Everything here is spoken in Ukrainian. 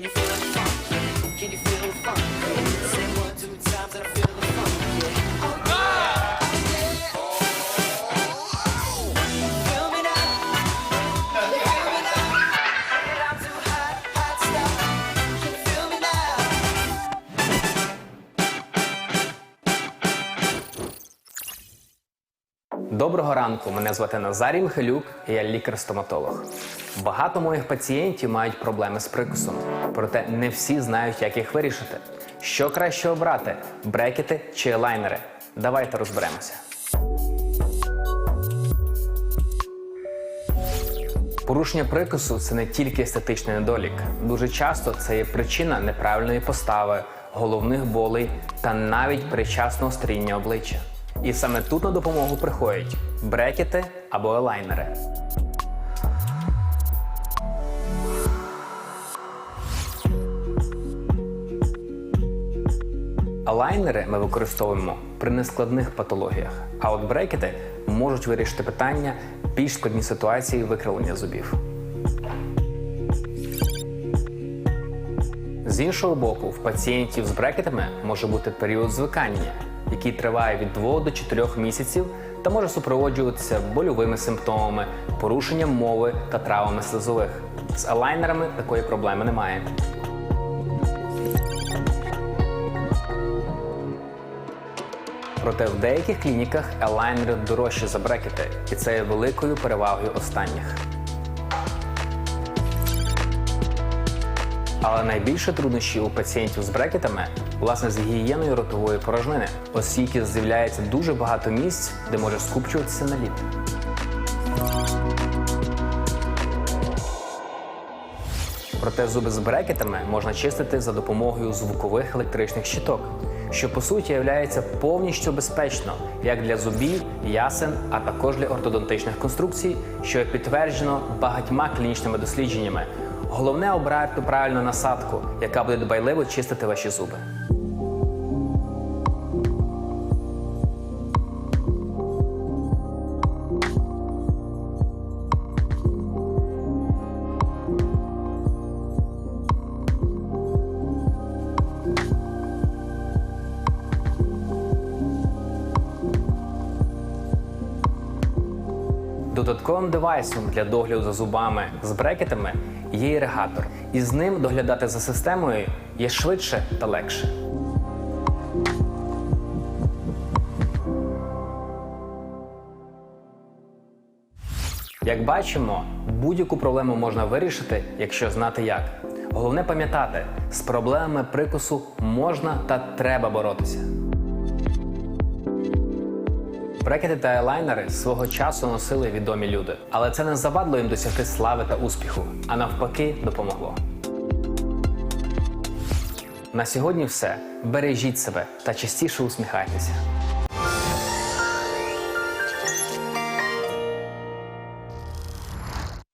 Can you feel the funk? Can you feel the funk? Доброго ранку, мене звати Назарій Михайлюк, і я лікар-стоматолог. Багато моїх пацієнтів мають проблеми з прикусом, проте не всі знають, як їх вирішити. Що краще обрати брекети чи елайнери? Давайте розберемося. Порушення прикусу це не тільки естетичний недолік. Дуже часто це є причина неправильної постави, головних болей та навіть передчасного старіння обличчя. І саме тут на допомогу приходять брекети або елайнери. Алайнери ми використовуємо при нескладних патологіях, а от брекети можуть вирішити питання більш складні ситуації викривлення зубів. З іншого боку, в пацієнтів з брекетами може бути період звикання, який триває від 2 до 4 місяців та може супроводжуватися больовими симптомами, порушенням мови та травмами слизових. З алайнерами такої проблеми немає. Проте в деяких клініках елайнери дорожчі за брекети, і це є великою перевагою останніх. Але найбільше труднощі у пацієнтів з брекетами власне з гігієною ротової порожнини, оскільки з'являється дуже багато місць, де може скупчуватися наліт. Проте зуби з брекетами можна чистити за допомогою звукових електричних щиток, що по суті є повністю безпечно як для зубів, ясен, а також для ортодонтичних конструкцій, що підтверджено багатьма клінічними дослідженнями. Головне обрати правильну насадку, яка буде дбайливо чистити ваші зуби. Додатковим девайсом для догляду за зубами з брекетами є іригатор, і з ним доглядати за системою є швидше та легше. Як бачимо, будь-яку проблему можна вирішити, якщо знати як. Головне пам'ятати, з проблемами прикусу можна та треба боротися. Брекети та елайнери свого часу носили відомі люди, але це не завадило їм досягти слави та успіху, а навпаки, допомогло. На сьогодні все. Бережіть себе та частіше усміхайтеся.